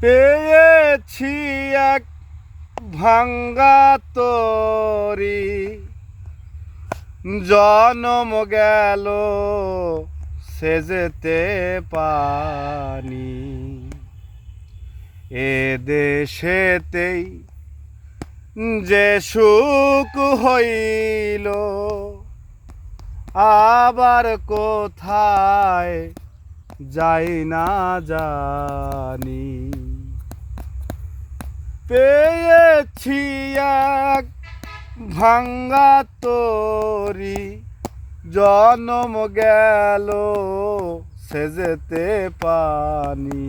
পেয়েছি এক ভাঙ্গা তরি। জনম গেল সে যেতে পানি। এ দেশেতেই যে সুখ হইল, আবার কোথায় যাই না জানি। পেয়েছি এক ভাঙ্গা তরি। জনম গেল সেজেতে পানি।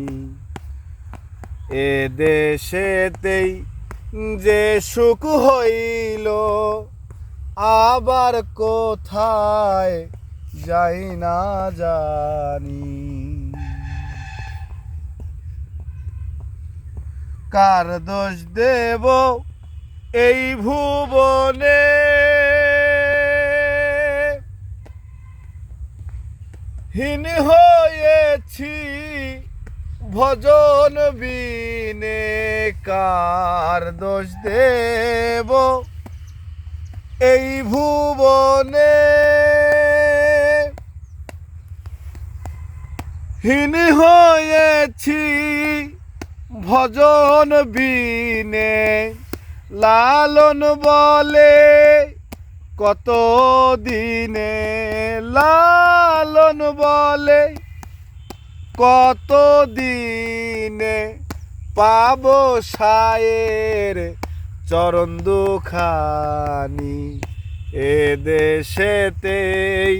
এ দেশেতেই যে সুখ হইল, আবার কোথায় যাই না জানি। কার দোষ দেব এই ভুবনে? হীন হয়েছি ভজন বিনে, কার দোষ দেব এই ভুবনে? হীন হয়েছি ভজন বিনে লালন বলে কত দিনে লালন বলে কত দিনে পাব সায়ের চরণ দুখানি এ দেশেতেই।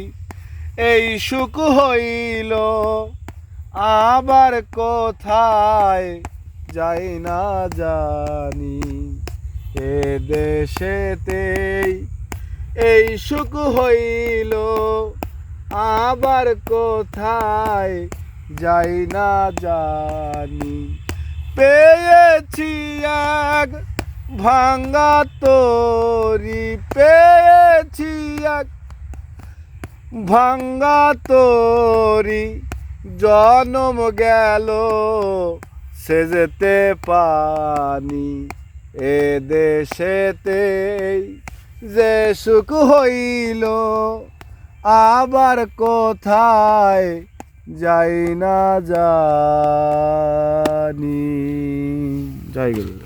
এই সুখ হইল আবার কোথায়? যাই না জানি, এ দেশেতেই এই সুখ হইল, আবার কোথায় যাই না জানি। পেয়েছি এক ভাঙ্গা তরি, পেয়েছি এক ভাঙ্গা তরি, জনম গেল সে যেতে পানি এ দেশেতে, যে সুখ হইল আবার কোথায় যাই না জানি। যাই গুরু।